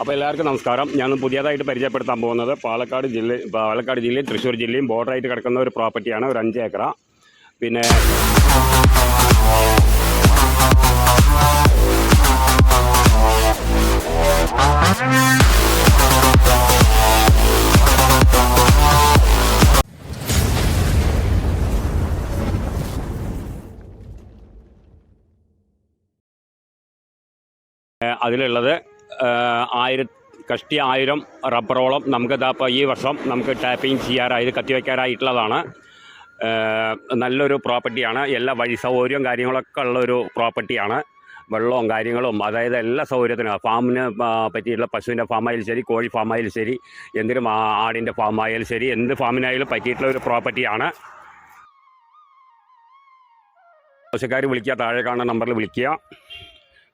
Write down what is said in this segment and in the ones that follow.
അപ്പോൾ എല്ലാവർക്കും നമസ്കാരം. ഞാൻ പുതിയതായിട്ട് പരിചയപ്പെടുത്താൻ പോകുന്നത് പാലക്കാട് ജില്ല പാലക്കാട് ജില്ലയും തൃശ്ശൂർ ജില്ലയും ബോർഡറായിട്ട് കിടക്കുന്ന ഒരു പ്രോപ്പർട്ടിയാണ് ഒരു അഞ്ച് ഏക്കറ. പിന്നെ അതിലുള്ളത് ആയിരം കഷ്ടി ആയിരം റബ്ബറോളം നമുക്ക് ഇതാ ഇപ്പോൾ ഈ വർഷം നമുക്ക് ടാപ്പിംഗ് ചെയ്യാറായി കത്തിവെക്കാറായിട്ടുള്ളതാണ്. ഏഹ് നല്ലൊരു പ്രോപ്പർട്ടിയാണ്. എല്ലാ വഴി സൗകര്യവും കാര്യങ്ങളൊക്കെ ഉള്ളൊരു പ്രോപ്പർട്ടിയാണ്. വെള്ളവും കാര്യങ്ങളും അതായത് എല്ലാ സൗകര്യത്തിനും ഫാമിന് പറ്റിയിട്ടുള്ള പശുവിന്റെ ഫാമായാലും ശരി കോഴി ഫാമായാലും ശരി എന്തിനും ആടിന്റെ ഫാമായാലും ശരി എന്ത് ഫാമിനായാലും പറ്റിയിട്ടുള്ള ഒരു പ്രോപ്പർട്ടിയാണ്. ആവശ്യക്കാർ വിളിക്കുക താഴെ കാണുന്ന നമ്പറിൽ വിളിക്കുക.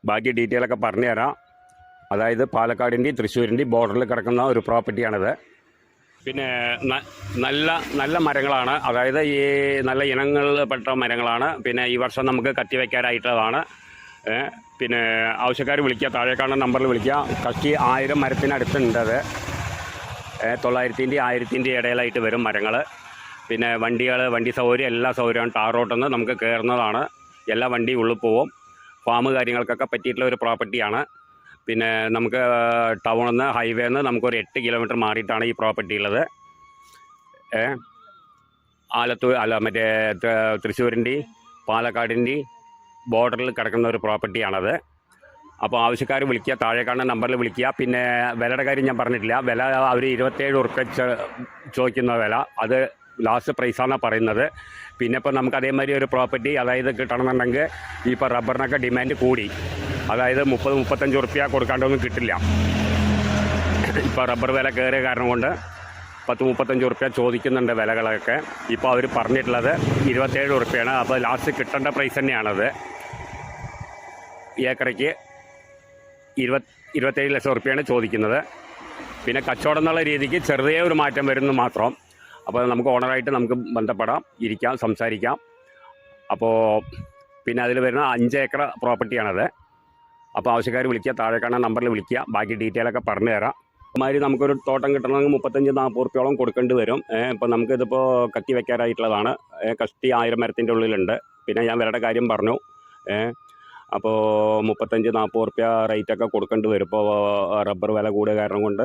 ബാക്കി ഡീറ്റെയിൽ ഒക്കെ പറഞ്ഞുതരാം. അതായത് പാലക്കാടിന്റെയും തൃശ്ശൂരിന്റെയും ബോർഡറിൽ കിടക്കുന്ന ഒരു പ്രോപ്പർട്ടിയാണിത് പിന്നെ നല്ല നല്ല മരങ്ങളാണ്. അതായത് ഈ നല്ല ഇനങ്ങളിൽപ്പെട്ട മരങ്ങളാണ്. പിന്നെ ഈ വർഷം നമുക്ക് കത്തിവെക്കാനായിട്ടുള്ളതാണ് പിന്നെ ആവശ്യക്കാർ വിളിക്കുക താഴെ കാണുന്ന നമ്പറിൽ വിളിക്കുക. കഷ്ടി ആയിരം മരത്തിനടുത്തുണ്ടത് തൊള്ളായിരത്തിന്റെ ആയിരത്തിന്റെ ഇടയിലായിട്ട് വരും മരങ്ങൾ പിന്നെ വണ്ടികൾ വണ്ടി സൗകര്യം എല്ലാ സൗകര്യവും ടാർ റോട്ടിൽ നമുക്ക് കയറുന്നതാണ് എല്ലാ വണ്ടിയും ഉള്ളിൽ പോവും. ഫാം കാര്യങ്ങൾക്കൊക്കെ പറ്റിയിട്ടുള്ള ഒരു പ്രോപ്പർട്ടിയാണ് പിന്നെ നമുക്ക് ടൗണിൽ നിന്ന് ഹൈവേ നിന്ന് നമുക്കൊരു എട്ട് കിലോമീറ്റർ മാറിയിട്ടാണ് ഈ പ്രോപ്പർട്ടി ഉള്ളത്. ഏ? ആലത്തൂർ അല്ല മറ്റേ തൃശ്ശൂരിന്റെ പാലക്കാടിന്റെ ബോർഡറിൽ കിടക്കുന്ന ഒരു പ്രോപ്പർട്ടിയാണത്. അപ്പോൾ ആവശ്യക്കാർ വിളിക്കുക താഴെ കാണുന്ന നമ്പറിൽ വിളിക്കുക. പിന്നെ വിലയുടെ കാര്യം ഞാൻ പറഞ്ഞിട്ടില്ല. വില അവർ ഇരുപത്തേഴ് ഉറുപ്പ്യ ചോദിക്കുന്ന വില. അത് ലാസ്റ്റ് പ്രൈസാണെന്നാണ് പറയുന്നത്. പിന്നെ ഇപ്പോൾ നമുക്ക് അതേമാതിരി ഒരു പ്രോപ്പർട്ടി അതായത് കിട്ടണമെന്നുണ്ടെങ്കിൽ ഇപ്പോൾ റബ്ബറിനൊക്കെ ഡിമാൻഡ് കൂടി. അതായത് മുപ്പത് മുപ്പത്തഞ്ച് ഉറുപ്പ്യ കൊടുക്കാണ്ടൊന്നും കിട്ടില്ല. ഇപ്പോൾ റബ്ബർ വില കയറിയ കാരണം കൊണ്ട് പത്ത് മുപ്പത്തഞ്ച് ഉറുപ്പ്യ ചോദിക്കുന്നുണ്ട് വിലകളൊക്കെ. ഇപ്പോൾ അവർ പറഞ്ഞിട്ടുള്ളത് ഇരുപത്തേഴ് ഉറുപ്പ്യാണ്. അപ്പോൾ ലാസ്റ്റ് കിട്ടേണ്ട പ്രൈസ് തന്നെയാണത്. ഏക്കറയ്ക്ക് ഇരുപത് ഇരുപത്തേഴ് ലക്ഷം ഉറുപ്പ്യാണ് ചോദിക്കുന്നത്. പിന്നെ കച്ചവടം എന്നുള്ള രീതിക്ക് ചെറിയ ഒരു മാറ്റം വരുന്നു മാത്രം. അപ്പോൾ നമുക്ക് ഓണറായിട്ട് നമുക്ക് ബന്ധപ്പെടാം ഇരിക്കാം സംസാരിക്കാം. അപ്പോൾ പിന്നെ അതിൽ വരുന്ന അഞ്ച് ഏക്കർ പ്രോപ്പർട്ടിയാണത്. അപ്പോൾ ആവശ്യക്കാർ വിളിക്കുക താഴെ കാണാൻ നമ്പറിൽ വിളിക്കുക. ബാക്കി ഡീറ്റെയിൽ ഒക്കെ പറഞ്ഞു തരാം. അതുമാതിരി നമുക്കൊരു തോട്ടം കിട്ടണമെങ്കിൽ മുപ്പത്തഞ്ച് നാൽപ്പത് റുപ്യോളം കൊടുക്കേണ്ടി വരും. ഇപ്പോൾ നമുക്കിതിപ്പോൾ കത്തി വെക്കാറായിട്ടുള്ളതാണ് കഷ്ടി ആയിരം മരത്തിന്റെ ഉള്ളിലുണ്ട്. പിന്നെ ഞാൻ വരുടെ കാര്യം പറഞ്ഞു. അപ്പോൾ മുപ്പത്തഞ്ച് നാൽപ്പത് റുപ്യ റേറ്റൊക്കെ കൊടുക്കേണ്ടി വരും. ഇപ്പോൾ റബ്ബർ വില കൂടിയ കാരണം കൊണ്ട്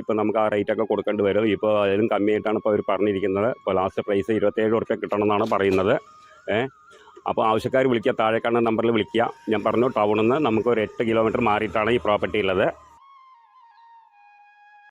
ഇപ്പോൾ നമുക്ക് ആ റേറ്റൊക്കെ കൊടുക്കേണ്ടി വരും. ഇപ്പോൾ അതിലും കമ്മിയായിട്ടാണ് ഇപ്പോൾ അവർ പറഞ്ഞിരിക്കുന്നത്. ഇപ്പോൾ ലാസ്റ്റ് പ്രൈസ് ഇരുപത്തേഴ് റുപ്യ കിട്ടണമെന്നാണ് പറയുന്നത്. ഏ അപ്പോൾ ആവശ്യക്കാർ വിളിക്കുക താഴെ കാണുന്ന നമ്പറിൽ വിളിക്കുക. ഞാൻ പറഞ്ഞു ടൗണിൽ നിന്ന് നമുക്ക് ഒരു എട്ട് കിലോമീറ്റർ മാറിയിട്ടാണ് ഈ പ്രോപ്പർട്ടി ഉള്ളത്.